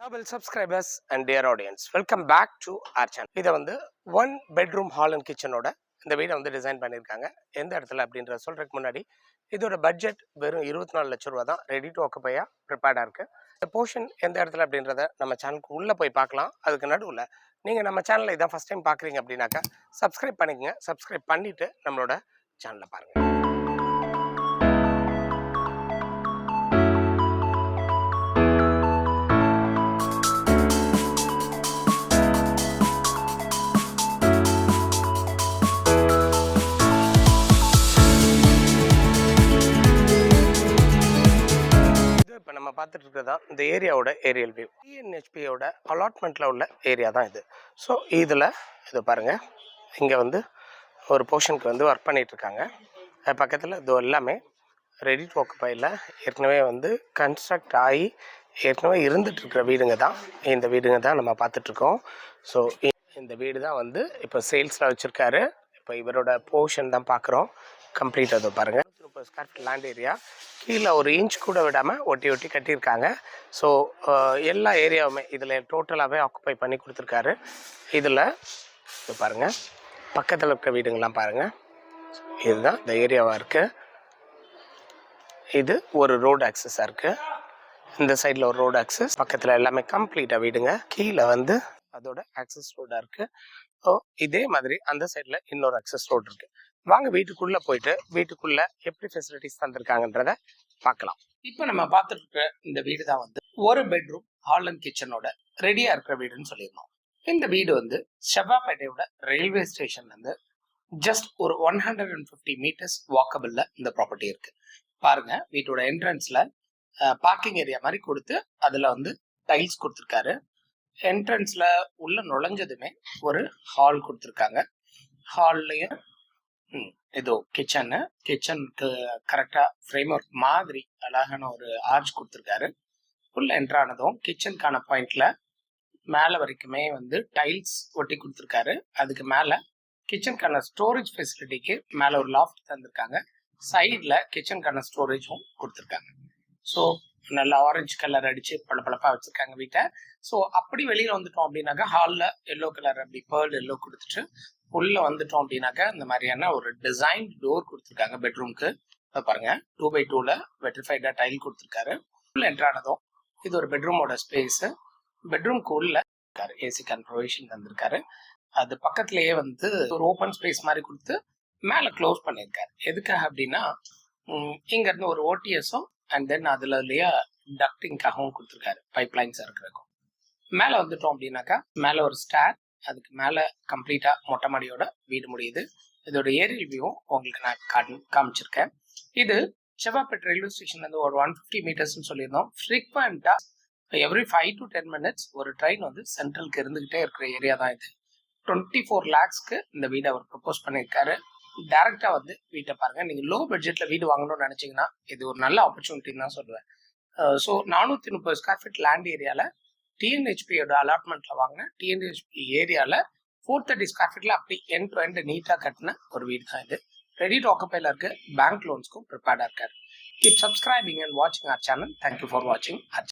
Double subscribers and dear audience welcome back to our channel இதை வந்து one bedroom hall and கிச்சனோட இந்த வீடை வந்து டிசைன் பண்ணியிருக்காங்க. எந்த இடத்துல அப்படின்றத சொல்கிறதுக்கு முன்னாடி இதோட பட்ஜெட் வெறும் இருபத்தி நாலு லட்ச ரூபா தான். ரெடி டு ஆக்குப்பையாக ப்ரிப்பேர்டாக இருக்குது இந்த போர்ஷன் எந்த இடத்துல அப்படின்றத நம்ம சேனலுக்கு உள்ளே போய் பார்க்கலாம். அதுக்கு நடுவில் நீங்கள் நம்ம சேனலில் இதான் ஃபஸ்ட் டைம் பார்க்குறீங்க அப்படின்னாக்கா சப்ஸ்கிரைப் பண்ணிக்கங்க. சப்ஸ்கிரைப் பண்ணிவிட்டு நம்மளோட சேனலை பாருங்கள் நம்ம பார்த்துட்டு இருக்கிறதா இந்த ஏரியாவோட ஏரியல் வியூ டிஎன்ஹெச்பியோட அலாட்மெண்ட்டில் உள்ள ஏரியா தான் இது. ஸோ இதில் இது பாருங்கள் இங்கே வந்து ஒரு போர்ஷனுக்கு வந்து ஒர்க் பண்ணிட்டு இருக்காங்க அது பக்கத்தில் இது எல்லாமே ரெடி டு ஆக்குப்பையில் ஏற்கனவே வந்து கன்ஸ்ட்ரக்ட் ஆகி ஏற்கனவே இருந்துட்டு இருக்கிற வீடுங்க தான். இந்த வீடுங்க தான் நம்ம பார்த்துட்ருக்கோம். ஸோ இந்த வீடு தான் வந்து இப்போ சேல்ஸில் வச்சுருக்காரு. இப்போ இவரோட போர்ஷன் தான் பார்க்குறோம் கம்ப்ளீட் அதை பாருங்கள் முப்பது ஸ்கொயர் ஃபீட் லேண்ட் ஏரியா கீழே ஒரு இன்ச் கூட விடாமல் ஒட்டி ஒட்டி கட்டியிருக்காங்க. ஸோ எல்லா ஏரியாவுமே இதில் டோட்டலாகவே ஆக்குப்பை பண்ணி கொடுத்துருக்காரு. இதில் இது பாருங்கள் பக்கத்தில் இருக்க வீடுங்கள்லாம் பாருங்கள் இதுதான் இந்த ஏரியாவாக இருக்குது இது ஒரு ரோடு ஆக்சஸாக இருக்குது இந்த சைடில் ஒரு ரோடு ஆக்சஸ் பக்கத்தில் எல்லாமே கம்ப்ளீட்டாக வீடுங்க. கீழே வந்து அதோட ஆக்சஸ் ரோடாக இருக்குது ஸோ இதே மாதிரி அந்த சைடில் இன்னொரு ஆக்சஸ் ரோடு இருக்குது வாங்க வீட்டுக்குள்ளே போயிட்டு வீட்டுக்குள்ளே எப்படி ஃபெசிலிட்டிஸ் தந்திருக்காங்கன்றத பார்க்கலாம். இப்போ நம்ம பார்த்துட்டு இருக்கிற இந்த வீடு தான் வந்து ஒரு பெட்ரூம் ஹால் அண்ட் கிச்சனோட ரெடியாக இருக்கிற வீடுன்னு சொல்லியிருந்தோம். இந்த வீடு வந்து செவ்வாப்பேட்டையோட ரயில்வே ஸ்டேஷன்லேருந்து ஜஸ்ட் ஒரு one hundred and fifty metres வாக்கபிளில் இந்த ப்ராப்பர்ட்டி இருக்கு. பாருங்க வீட்டோட என்ட்ரன்ஸில் பார்க்கிங் ஏரியா மாதிரி கொடுத்து அதில் வந்து டைல்ஸ் கொடுத்துருக்காரு. என்ட்ரன்ஸில் உள்ள நுழைஞ்சதுமே ஒரு ஹால் கொடுத்துருக்காங்க. ஹால்லையும் இது கிச்சனு கிச்சனுக்கு கரெக்டா ஃப்ரேம் ஒர்க் மாதிரி அழகான ஒரு ஆர்ச் கொடுத்துருக்காரு. உள்ள என்ட்ரானதும் கிச்சனுக்கான பாயிண்ட்ல மேலே வரைக்குமே வந்து டைல்ஸ் ஒட்டி கொடுத்துருக்காரு. அதுக்கு மேலே கிச்சனுக்கான ஸ்டோரேஜ் ஃபெசிலிட்டிக்கு மேலே ஒரு லாஃப்ட் தந்திருக்காங்க. சைடில் கிச்சனுக்கான ஸ்டோரேஜும் கொடுத்துருக்காங்க. ஸோ நல்லா ஆரஞ்சு கலர் அடிச்சு பளபளப்பா வச்சிருக்காங்க வீட்டை. ஸோ அப்படி வெளியில வந்துட்டோம் அப்படின்னாக்கா ஹாலில் எல்லோ கலர் அப்படி பேர்ல் எல்லோ கொடுத்துட்டு உள்ள வந்துட்டோம் அப்படின்னாக்கா இந்த மாதிரியான ஒரு டிசைன் டோர் கொடுத்துருக்காங்க பெட்ரூம்க்கு பாருங்க டூ பை டூல வெட்ரிஃபைடா டைல் கொடுத்துருக்காரு. உள்ள என்ட்ரானதும் இது ஒரு பெட்ரூமோட ஸ்பேஸ் பெட்ரூம்க்கு உள்ள ஏசி கன்ஃபர்வேஷன் தந்திருக்காரு. அது பக்கத்துலயே வந்து ஒரு ஓப்பன் ஸ்பேஸ் மாதிரி கொடுத்து மேல க்ளோஸ் பண்ணியிருக்காரு எதுக்காக அப்படின்னா இங்க இருந்து ஒரு ஓடிஎஸும் அண்ட் தென் அதுலயே டக்டிங்காகவும் கொடுத்துருக்காரு. பைப் லைன்ஸ் இருக்கிறக்கும் மேல வந்துட்டோம் அப்படின்னாக்கா மேல ஒரு ஸ்டார் அதுக்கு மேல கம்ப்ளீட்டா மொட்டை மாடியோட வீடு முடியுது. இதோட ஏரியல் வியூவும் உங்களுக்கு நான் காட்டி காமிச்சிருக்கேன். இது செவ்வாப்பேட் ரயில்வே ஸ்டேஷன்ல இருந்து ஒரு ஒன் ஃபிஃப்டி மீட்டர்ஸ்னு சொல்லியிருந்தோம். ஃப்ரீக்வெண்ட்டாக every five to ten minutes ஒரு ட்ரெயின் வந்து சென்ட்ரலுக்கு இருந்துகிட்டே இருக்கிற ஏரியா தான் இது. டுவெண்ட்டி ஃபோர் லேக்ஸ்க்கு இந்த வீடு அவர் ப்ரப்போஸ் பண்ணியிருக்காரு. டேரக்டா வந்து வீட்டை பாருங்க. நீங்க லோ பட்ஜெட்ல வீடு வாங்கணும்னு நினைச்சீங்கன்னா இது ஒரு நல்ல ஆப்பர்ச்சுனிட்டின்னு தான் சொல்லுவேன். ஸோ நானூத்தி முப்பது ஸ்கொயர் ஃபீட் லேண்ட் ஏரியால டிஎன்ஹெச்பியோட அலாட்மெண்ட்ல வாங்கின டிஎன்ஹெச்பி ஏரியால ஃபோர் தேர்ட்டி ஸ்கொயர் ஃபீட்ல அப்படி என் டு எண்ட் நீட்டா கட்டின ஒரு வீடு தான் இது. ரெடி டு ஆக்குப்பைல இருக்கு பேங்க் லோன்ஸ்க்கும் ப்ரிப்பேர்டா இருக்காரு. கீப் சப்ஸ்கிரைபிங் அண்ட் வாட்சிங் ஆர் சேனல் தேங்க்யூ ஃபார் வாட்சிங்